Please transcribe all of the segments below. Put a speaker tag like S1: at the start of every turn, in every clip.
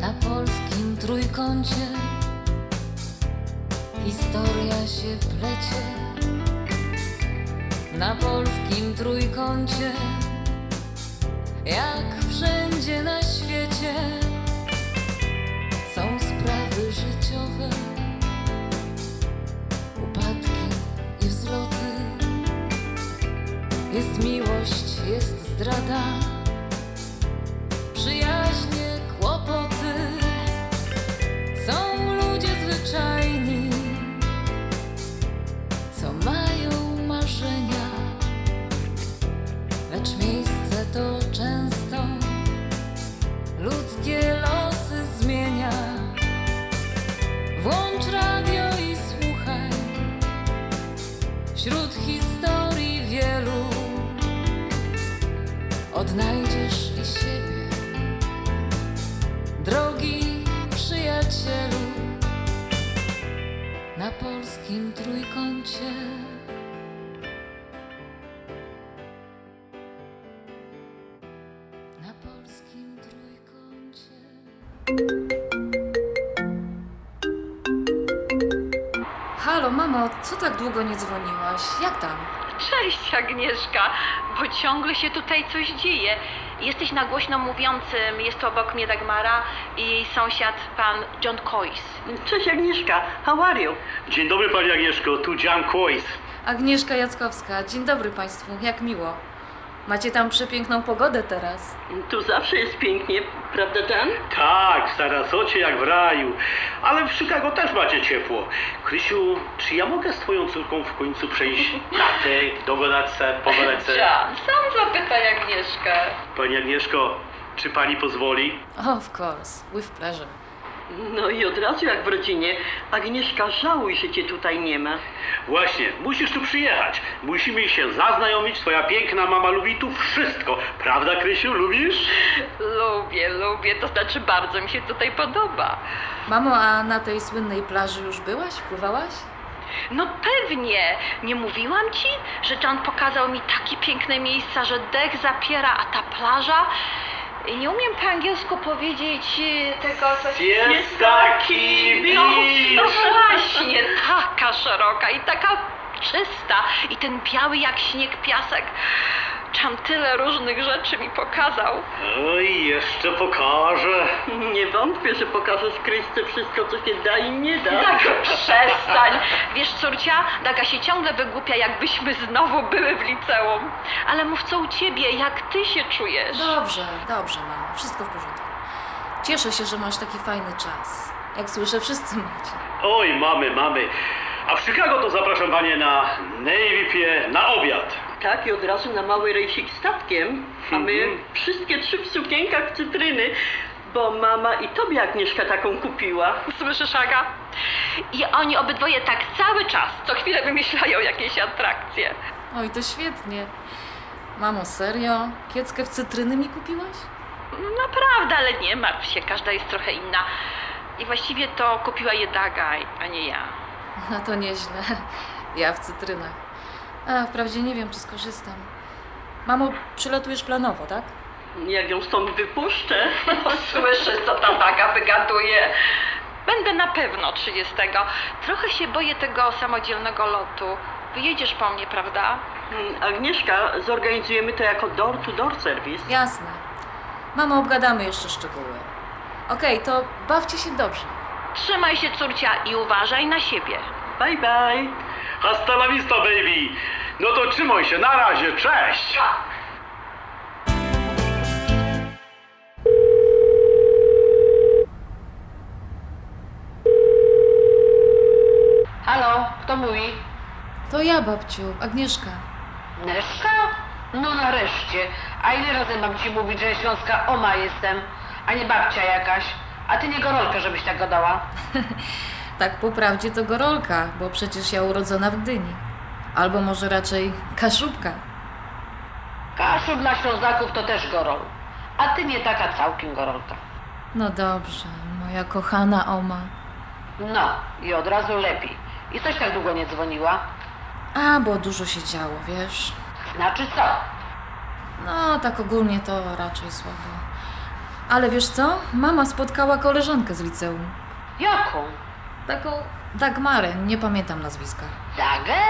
S1: Na polskim trójkącie historia się plecie. Na polskim trójkącie, jak wszędzie na świecie, są sprawy życiowe, upadki i wzloty. Jest miłość, jest zdrada, przyjaźnie, to często ludzkie losy zmienia. Włącz radio i słuchaj wśród historii wielu. Odnajdziesz i siebie, drogi przyjacielu, na polskim trójkącie.
S2: Halo, mamo, co tak długo nie dzwoniłaś? Jak tam?
S3: Cześć Agnieszka, bo ciągle się tutaj coś dzieje. Jesteś na głośno mówiącym, jest tu obok mnie Dagmara i jej sąsiad pan John Coyce.
S4: Cześć Agnieszka, how are you?
S5: Dzień dobry Pani Agnieszko, tu Jan Kois.
S2: Agnieszka Jackowska, dzień dobry Państwu, jak miło. Macie tam przepiękną pogodę teraz.
S4: Tu zawsze jest pięknie, prawda Jan?
S5: Tak, w Sarasocie jak w raju, ale w Chicago też macie ciepło. Krysiu, czy ja mogę z Twoją córką w końcu przejść na ty, dogadać se, pogadać se?
S3: John, sam zapytaj Agnieszkę.
S5: Pani Agnieszko, czy Pani pozwoli?
S2: Of course, with pleasure.
S4: No i od razu jak w rodzinie, Agnieszka żałuj, że cię tutaj nie ma.
S5: Właśnie, musisz tu przyjechać. Musimy się zaznajomić, Twoja piękna mama lubi tu wszystko. Prawda Krysiu, lubisz?
S3: Lubię, lubię, to znaczy bardzo mi się tutaj podoba.
S2: Mamo, a na tej słynnej plaży już byłaś? Pływałaś?
S3: No pewnie, nie mówiłam ci, że John pokazał mi takie piękne miejsca, że dech zapiera, a ta plaża... Nie umiem po angielsku powiedzieć e, tego, co...
S5: Siesta Key
S3: No, no właśnie, taka szeroka i taka czysta. I ten biały jak śnieg piasek. Czam tyle różnych rzeczy mi pokazał.
S5: Oj, jeszcze pokażę.
S4: Nie wątpię, że pokażesz Krysce wszystko, co się da i nie da.
S3: Tak, przestań. Wiesz, córcia, Daga się ciągle wygłupia, jakbyśmy znowu były w liceum. Ale mów co u ciebie, jak ty się czujesz?
S2: Dobrze, dobrze, mamo, wszystko w porządku. Cieszę się, że masz taki fajny czas. Jak słyszę, wszyscy macie.
S5: Oj, mamy, mamy. A w Chicago to zapraszam Panie na Navy Pier na obiad.
S4: Tak, i od razu na mały rejsik statkiem, a my
S5: Mhm.
S4: wszystkie trzy w sukienkach cytryny, bo mama i tobie Agnieszka taką kupiła.
S3: Słyszysz, Aga? I oni obydwoje tak cały czas, co chwilę wymyślają jakieś atrakcje.
S2: Oj, to świetnie. Mamo, serio? Kieckę w cytryny mi kupiłaś?
S3: Naprawdę, ale nie martw się, każda jest trochę inna. I właściwie to kupiła je Daga, a nie ja.
S2: No to nieźle. Ja w cytrynach. A, wprawdzie nie wiem, czy skorzystam. Mamo, przylatujesz planowo, tak?
S4: Jak ją stąd wypuszczę,
S3: Słyszysz, co ta Daga wygaduje? Będę na pewno 30. Trochę się boję tego samodzielnego lotu. Wyjedziesz po mnie, prawda?
S4: Mm, Agnieszka, zorganizujemy to jako door-to-door service.
S2: Jasne. Mamo, obgadamy jeszcze szczegóły. Okej, to bawcie się dobrze.
S3: Trzymaj się, córcia, i uważaj na siebie.
S4: Bye bye.
S5: Hasta la vista, baby. No to trzymaj się, na razie, cześć.
S6: Halo, kto mówi?
S2: To ja, babciu, Agnieszka.
S6: Neszka? No nareszcie. A ile razy mam ci mówić, że śląska oma jestem, a nie babcia jakaś? A ty nie gorolka, żebyś tak gadała.
S2: Tak po prawdzie to gorolka, bo przecież ja urodzona w Gdyni. Albo może raczej kaszubka.
S6: Kaszub dla Ślązaków to też gorol. A ty nie taka całkiem gorolka.
S2: No dobrze, moja kochana oma.
S6: No, i od razu lepiej. I coś tak długo nie dzwoniła?
S2: A, bo dużo się działo, wiesz.
S6: Znaczy co?
S2: No, tak ogólnie to raczej słabo. Ale wiesz co? Mama spotkała koleżankę z liceum.
S6: Jaką?
S2: Taką Dagmarę, nie pamiętam nazwiska.
S6: Dagę?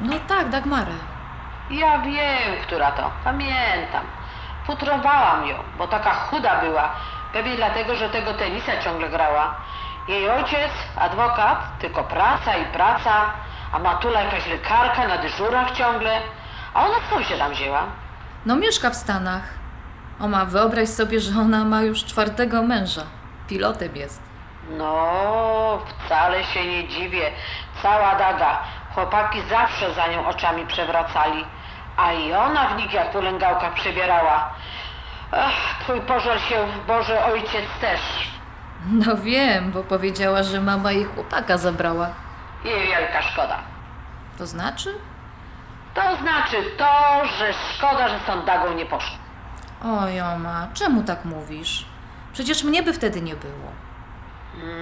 S2: No tak, Dagmarę.
S6: Ja wiem, która to. Pamiętam. Futrowałam ją, bo taka chuda była. Pewnie dlatego, że tego tenisa ciągle grała. Jej ojciec, adwokat, tylko praca i praca, a Matula jakaś lekarka na dyżurach ciągle. A ona skąd się tam wzięła?
S2: No mieszka w Stanach. Oma, wyobraź sobie, że ona ma już czwartego męża. Pilotem jest.
S6: No, wcale się nie dziwię. Cała daga. Chłopaki zawsze za nią oczami przewracali. A i ona w nich jak po lęgałkach przebierała. Ach, twój pożar się Boże Ojciec też.
S2: No wiem, bo powiedziała, że mama jej chłopaka zabrała.
S6: Jej wielka szkoda.
S2: To znaczy?
S6: To znaczy to, że szkoda, że z tą dagą nie poszła.
S2: Oj, Oma, czemu tak mówisz? Przecież mnie by wtedy nie było.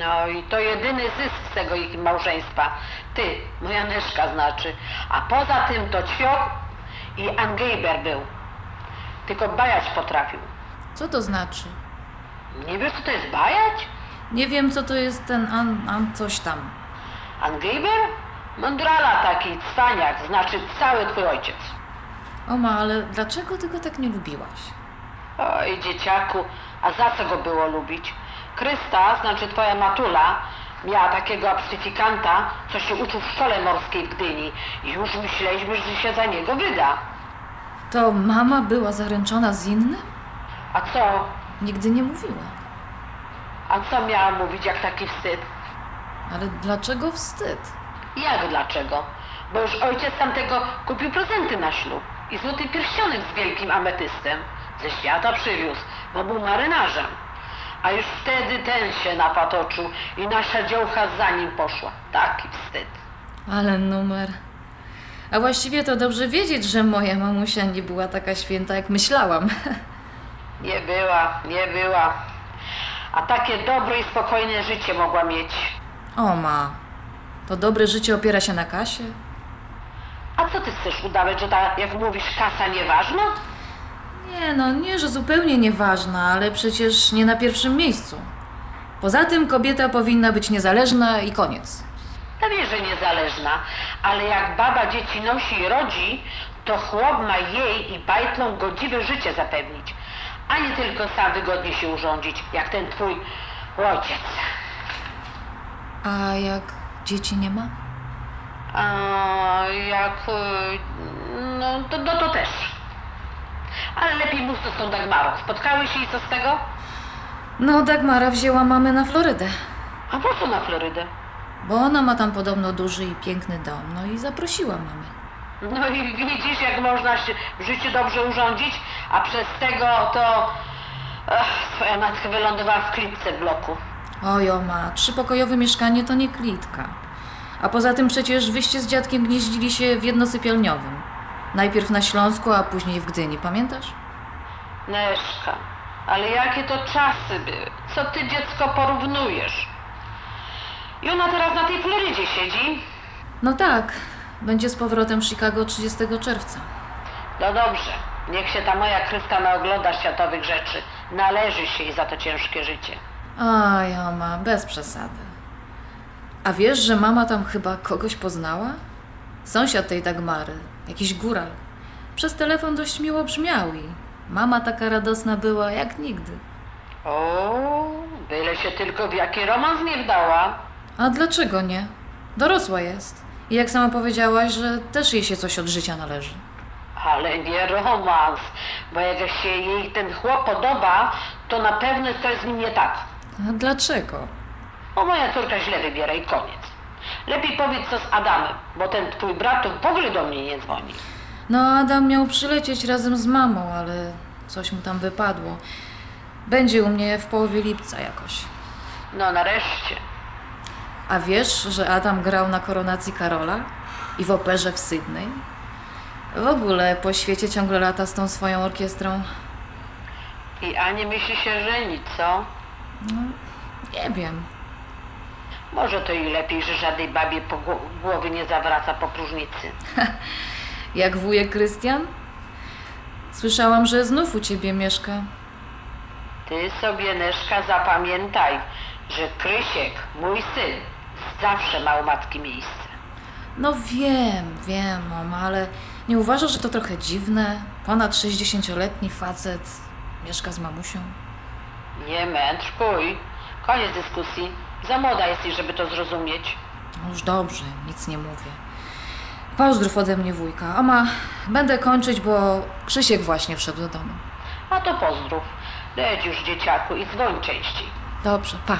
S6: No i to jedyny zysk z tego ich małżeństwa. Ty, moja Nyszka znaczy. A poza tym to Ćwiok i Angejber był. Tylko bajać potrafił.
S2: Co to znaczy?
S6: Nie wiesz, co to jest bajać?
S2: Nie wiem, co to jest ten an, an coś tam.
S6: Angejber? Mądrala taki, cwaniak, znaczy cały twój ojciec.
S2: Oma, ale dlaczego ty go tak nie lubiłaś?
S6: Oj, dzieciaku, a za co go było lubić? Krysta, znaczy twoja matula, miała takiego abstyfikanta, co się uczył w szkole morskiej w Gdyni. I już myśleliśmy, że się za niego wyda.
S2: To mama była zaręczona z innym?
S6: A co?
S2: Nigdy nie mówiła.
S6: A co miała mówić, jak taki wstyd?
S2: Ale dlaczego wstyd?
S6: Jak dlaczego? Bo już ojciec tamtego kupił prezenty na ślub i złoty pierścionek z wielkim ametystem. Ze świata przywiózł, bo był marynarzem. A już wtedy ten się napatoczył i nasza dziołcha za nim poszła. Taki wstyd.
S2: Ale numer. A właściwie to dobrze wiedzieć, że moja mamusia nie była taka święta, jak myślałam.
S6: Nie była, nie była. A takie dobre i spokojne życie mogła mieć.
S2: Oma, to dobre życie opiera się na kasie?
S6: A co ty chcesz udawać, że ta, jak mówisz, kasa nieważna?
S2: Nie no, nie, że zupełnie nieważna, ale przecież nie na pierwszym miejscu. Poza tym kobieta powinna być niezależna i koniec.
S6: Pewnie, że niezależna, ale jak baba dzieci nosi i rodzi, to chłop ma jej i bajtlom godziwe życie zapewnić, a nie tylko sam wygodnie się urządzić, jak ten twój ojciec.
S2: A jak dzieci nie ma?
S6: A jak... y, no to, no to też. Ale lepiej mów to z tą Dagmarą. Spotkały się i co z tego?
S2: No, Dagmara wzięła mamę na Florydę,
S6: A po co na Florydę?
S2: bo ona ma tam podobno duży i piękny dom, no i zaprosiła mamę.
S6: No i widzisz, jak można się w życiu dobrze urządzić, a przez tego to... Ach, twoja matka wylądowała w klipce w bloku.
S2: Oj, oma, trzypokojowe mieszkanie to nie klitka. A poza tym przecież wyście z dziadkiem gnieździli się w jednosypialniowym. Najpierw na Śląsku, a później w Gdyni, pamiętasz?
S6: Neszka, ale jakie to czasy były? Co ty dziecko porównujesz? I ona teraz na tej Florydzie siedzi?
S2: No tak, będzie z powrotem w Chicago 30 czerwca.
S6: No dobrze, niech się ta moja Krysta naogląda światowych rzeczy. Należy się jej za to ciężkie życie.
S2: Oj, oma, bez przesady. A wiesz, że mama tam chyba kogoś poznała? Sąsiad tej Dagmary, jakiś góral. Przez telefon dość miło brzmiał i mama taka radosna była jak nigdy.
S6: O, byle się tylko w jaki romans nie wdała.
S2: A dlaczego nie? Dorosła jest. I jak sama powiedziałaś, że też jej się coś od życia należy.
S6: Ale nie romans, bo jak się jej ten chłop podoba, to na pewno jest z nim nie tak.
S2: A dlaczego?
S6: O, moja córka źle wybiera i koniec. Lepiej powiedz co z Adamem, bo ten twój brat to w ogóle do mnie nie dzwoni.
S2: No, Adam miał przylecieć razem z mamą, ale coś mu tam wypadło. Będzie u mnie w połowie lipca jakoś.
S6: No nareszcie.
S2: A wiesz, że Adam grał na koronacji Karola i w operze w Sydney? W ogóle po świecie ciągle lata z tą swoją orkiestrą.
S6: I Ani myśli się żenić, co?
S2: Nie wiem.
S6: Może to i lepiej, że żadnej babie po gło- głowy nie zawraca po próżnicy.
S2: Jak wujek Krystian? Słyszałam, że znów u ciebie mieszka.
S6: Ty sobie, Neszka, zapamiętaj, że Krysiek, mój syn, zawsze ma u matki miejsce.
S2: No wiem, wiem, mama, ale nie uważasz, że to trochę dziwne? Ponad 60-letni facet mieszka z mamusią?
S6: Nie mędrkuj. Koniec dyskusji. Za młoda jesteś, żeby to zrozumieć.
S2: No już dobrze, nic nie mówię. Pozdrów ode mnie wujka. Ama, będę kończyć, bo Krzysiek właśnie wszedł do domu.
S6: A to pozdrów. Leć już, dzieciaku, i dzwoń częściej.
S2: Dobrze, pa.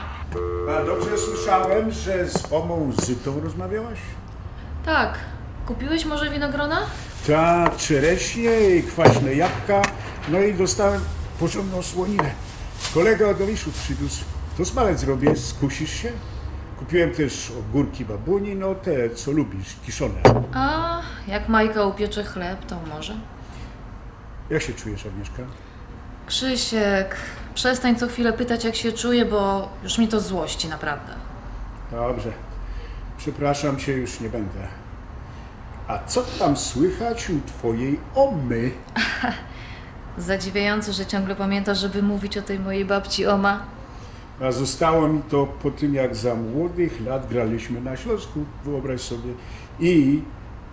S7: A dobrze słyszałem, że z omą Zytą rozmawiałaś?
S2: Tak, kupiłeś może winogrona?
S7: Ta, czereśnie i kwaśne jabłka, no i dostałem porządną słoninę. Kolega od Owiszów przywiózł. To smalec zrobię, skusisz się? Kupiłem też ogórki babuni, no te, co lubisz, kiszone.
S2: A jak Majka upiecze chleb, to może.
S7: Jak się czujesz, Agnieszka?
S2: Krzysiek, przestań co chwilę pytać, jak się czuję, bo już mi to złości, naprawdę.
S7: Dobrze. Przepraszam cię, już nie będę. A co tam słychać u twojej omy?
S2: Zadziwiające, że ciągle pamiętasz, żeby mówić o tej mojej babci Oma.
S7: A zostało mi to po tym, jak za młodych lat graliśmy na Śląsku, wyobraź sobie. I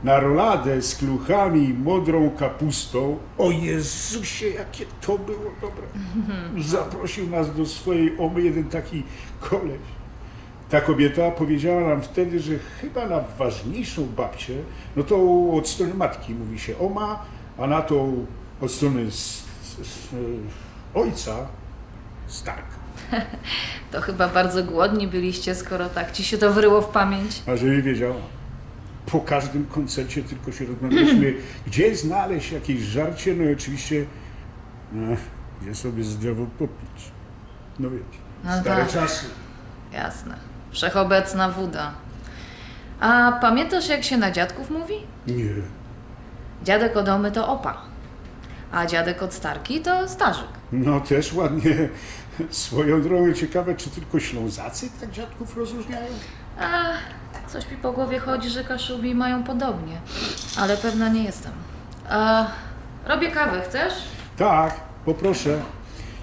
S7: na roladę z kluchami i modrą kapustą. O Jezusie, jakie to było dobre. Zaprosił nas do swojej omy jeden taki koleś. Ta kobieta powiedziała nam wtedy, że chyba na ważniejszą babcię, no to od strony matki mówi się oma, a na to od strony s, s, ojca starka.
S2: To chyba bardzo głodni byliście, skoro tak ci się to wryło w pamięć.
S7: A żeby wiedziała, po każdym koncercie tylko się rozmawialiśmy, gdzie znaleźć jakieś żarcie, no i oczywiście, no, gdzie sobie zdrowo popić. No wiesz,
S2: No
S7: stare
S2: tak.
S7: czasy.
S2: Jasne. Wszechobecna woda. A pamiętasz, jak się na dziadków mówi?
S7: Nie,
S2: Dziadek od Omy to opa, a dziadek od Starki to starzyk.
S7: no też ładnie. Swoją drogą ciekawe, czy tylko Ślązacy tak dziadków rozróżniają?
S2: A coś mi po głowie chodzi, że Kaszubi mają podobnie, ale pewna nie jestem. A, robię kawę, chcesz?
S7: Tak, poproszę.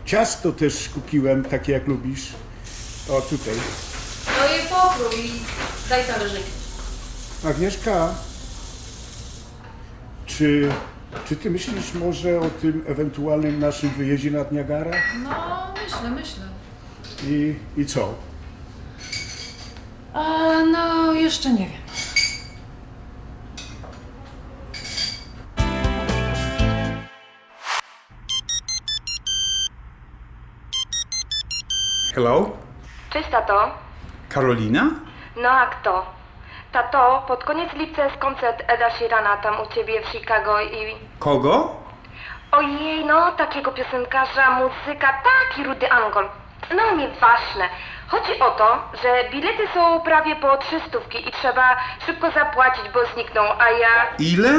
S7: Ciasto też kupiłem, takie jak lubisz. O, tutaj.
S2: To jej pokrój i daj talerzyki.
S7: Agnieszka, czy, czy ty myślisz może o tym ewentualnym naszym wyjeździe nad Niagara?
S2: No, myślę, myślę.
S7: I, i co?
S2: A, no, jeszcze nie wiem.
S8: Hello?
S9: Cześć tato.
S8: Karolina?
S9: No a kto? Tato, pod koniec lipca jest koncert Eda Sheerana tam u ciebie w Chicago i...
S8: Kogo?
S9: Ojej, no takiego piosenkarza, muzyka, taki rudy Angol. No nieważne. Chodzi o to, że bilety są prawie po trzystówki i trzeba szybko zapłacić, bo znikną, a ja...
S8: Ile?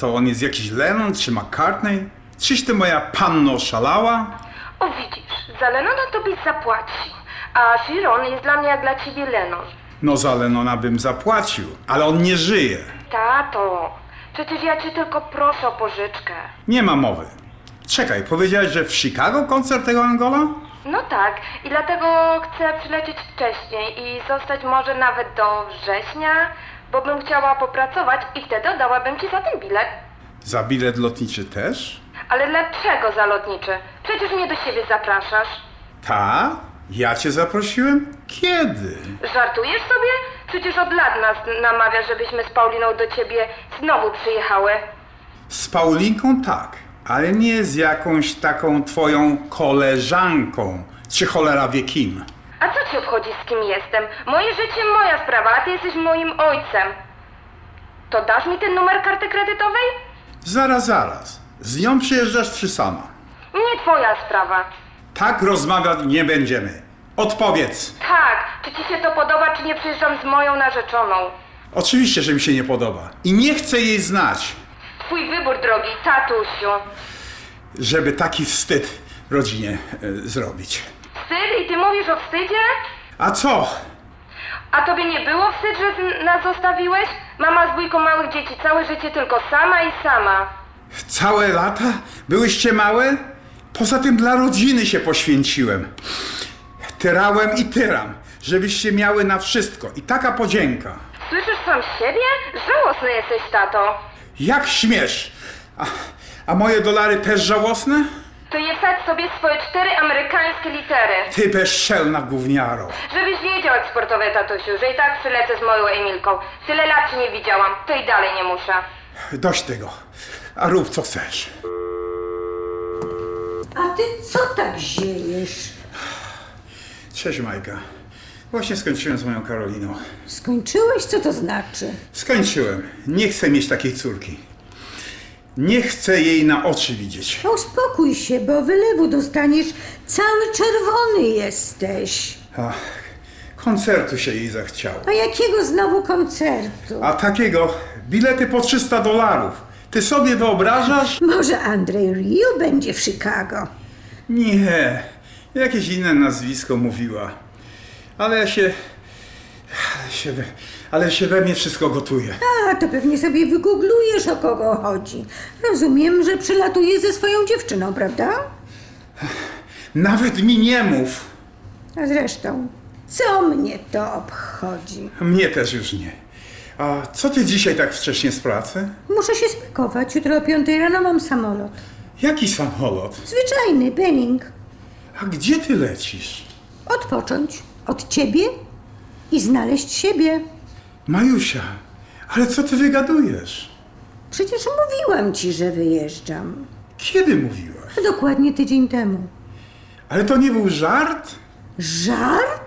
S8: To on jest jakiś Lennon czy McCartney? Czyś ty moja panno szalała?
S9: O widzisz, za Lennona to byś zapłaci, a Sheeran jest dla mnie jak dla ciebie Lennon.
S8: No za Lennona bym zapłacił, ale on nie żyje.
S9: Tato, przecież ja cię tylko proszę o pożyczkę.
S8: Nie ma mowy. Czekaj, powiedziałeś, że w Chicago koncert tego Angola?
S9: No tak, i dlatego chcę przylecieć wcześniej i zostać może nawet do września, bo bym chciała popracować i wtedy oddałabym ci za ten bilet.
S8: Za bilet lotniczy też?
S9: Ale dlaczego za lotniczy? Przecież mnie do siebie zapraszasz.
S8: Ta? Ja cię zaprosiłem? Kiedy?
S9: Żartujesz sobie? Przecież od lat nas namawia, żebyśmy z Pauliną do ciebie znowu przyjechały.
S8: Z Paulinką tak, ale nie z jakąś taką twoją koleżanką, czy cholera wie kim.
S9: A co ci obchodzi z kim jestem? Moje życie, moja sprawa, a ty jesteś moim ojcem. To dasz mi ten numer karty kredytowej?
S8: Zaraz, zaraz. Z nią przyjeżdżasz czy sama?
S9: Nie twoja sprawa.
S8: Tak rozmawiać nie będziemy. Odpowiedz.
S9: Tak, czy ci się to podoba, czy nie przyjeżdżam z moją narzeczoną?
S8: Oczywiście, że mi się nie podoba. I nie chcę jej znać,
S9: Twój wybór, drogi tatusiu.
S8: żeby taki wstyd rodzinie e, zrobić.
S9: Wstyd? I ty mówisz o wstydzie?
S8: A co?
S9: A tobie nie było wstyd, że z- nas zostawiłeś? Mama z bójką małych dzieci, całe życie tylko sama i sama.
S8: Całe lata? Byłyście małe? Poza tym dla rodziny się poświęciłem. Tyrałem i tyram, żebyście miały na wszystko. I taka podzięka.
S9: Słyszysz sam siebie? Żałosny jesteś, tato.
S8: Jak śmiesz? A, a moje dolary też żałosne?
S9: To je wsadź sobie swoje cztery amerykańskie litery.
S8: Ty bezczelna gówniaro.
S9: Żebyś wiedział, eksportowy tatusiu, że i tak przylecę z moją Emilką. Tyle lat cię nie widziałam, to i dalej nie muszę.
S8: Dość tego. A rób co chcesz.
S10: A ty co tak ziejesz?
S8: Cześć Majka. Właśnie skończyłem z moją Karoliną.
S10: Skończyłeś? Co to znaczy?
S8: Skończyłem. Nie chcę mieć takiej córki. Nie chcę jej na oczy widzieć.
S10: Uspokój się, bo wylewu dostaniesz. Cały czerwony jesteś.
S8: Ach, koncertu się jej zachciało.
S10: A jakiego znowu koncertu?
S8: A takiego bilety po 300 dolarów. Ty sobie wyobrażasz?
S10: Może Andrzej Rio będzie w Chicago?
S8: Nie. Jakieś inne nazwisko mówiła. Ale się... Ale się, we- ale się we mnie wszystko gotuje.
S10: A, to pewnie sobie wygooglujesz, o kogo chodzi. Rozumiem, że przylatuje ze swoją dziewczyną, prawda?
S8: Nawet mi nie mów.
S10: A zresztą, co mnie to obchodzi?
S8: Mnie też już nie. A co ty dzisiaj tak wcześnie z pracy?
S10: Muszę się spakować. Jutro o 5 rano mam samolot.
S8: Jaki samolot?
S10: Zwyczajny, Benning.
S8: A gdzie ty lecisz?
S10: Odpocząć od ciebie i znaleźć siebie.
S8: Majusia, ale co ty wygadujesz?
S10: Przecież mówiłam ci, że wyjeżdżam.
S8: Kiedy mówiłaś?
S10: A dokładnie tydzień temu.
S8: Ale to nie był żart?
S10: Żart?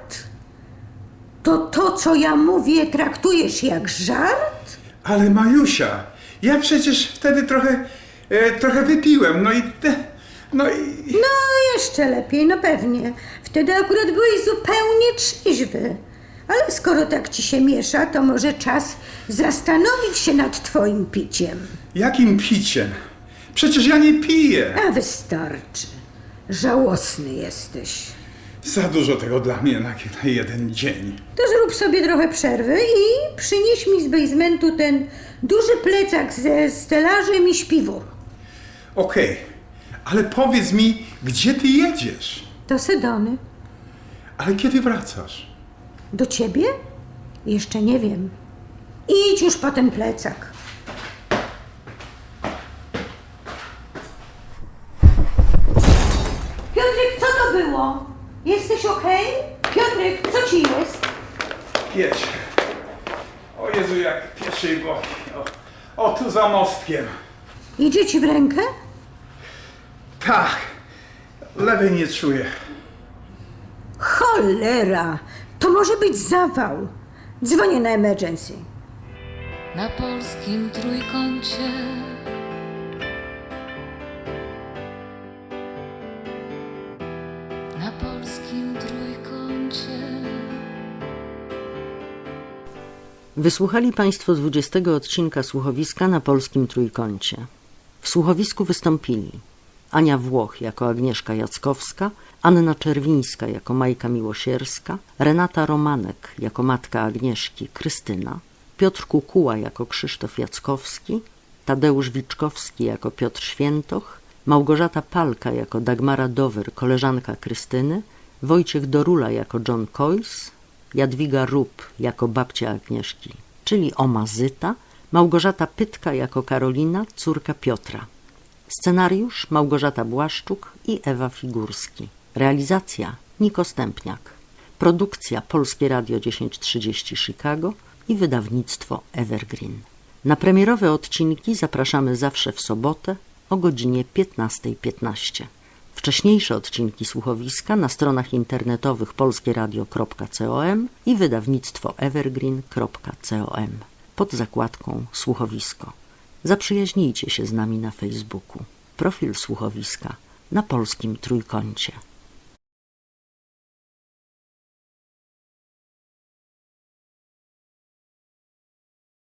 S10: To to, co ja mówię, traktujesz jak żart?
S8: Ale Majusia, ja przecież wtedy trochę, e, trochę wypiłem, no i te, no i...
S10: No, jeszcze lepiej, no pewnie. Wtedy akurat byłeś zupełnie trzeźwy. Ale skoro tak ci się miesza, to może czas zastanowić się nad twoim piciem.
S8: Jakim piciem? Przecież ja nie piję.
S10: A wystarczy. Żałosny jesteś.
S8: Za dużo tego dla mnie na, na jeden dzień.
S10: To zrób sobie trochę przerwy i przynieś mi z basementu ten duży plecak ze stelażem i śpiwór.
S8: Okej, ale powiedz mi, gdzie ty jedziesz?
S10: Do Sedony.
S8: Ale kiedy wracasz?
S10: Do ciebie? Jeszcze nie wiem. Idź już po ten plecak. Piotrek, co to było? Okej? Piotrek, co ci jest?
S8: Jedź. O Jezu, jak pieszy boli. O, o, tu za mostkiem.
S10: Idzie ci w rękę?
S8: Tak, lewej nie czuję.
S10: Cholera! To może być zawał. Dzwonię na emergency.
S1: Na polskim trójkącie
S11: Wysłuchali Państwo 20 odcinka słuchowiska na polskim trójkącie. W słuchowisku wystąpili Ania Włoch jako Agnieszka Jackowska, Anna Czerwińska jako Majka Miłosierska, Renata Romanek jako matka Agnieszki Krystyna, Piotr Kukuła jako Krzysztof Jackowski, Tadeusz Wiczkowski jako Piotr Świętoch, Małgorzata Palka jako Dagmara Dower, koleżanka Krystyny, Wojciech Dorula jako John Coyce, Jadwiga Rup jako babcia Agnieszki, czyli Oma Zyta, Małgorzata Pytka jako Karolina, córka Piotra. Scenariusz Małgorzata Błaszczuk i Ewa Figurski. Realizacja Niko Stępniak. Produkcja Polskie Radio 1030 Chicago i wydawnictwo Evergreen. Na premierowe odcinki zapraszamy zawsze w sobotę o godzinie 15.15. Wcześniejsze odcinki słuchowiska na stronach internetowych polskieradio.com i wydawnictwo evergreen.com pod zakładką Słuchowisko. Zaprzyjaźnijcie się z nami na Facebooku. Profil Słuchowiska na polskim trójkącie.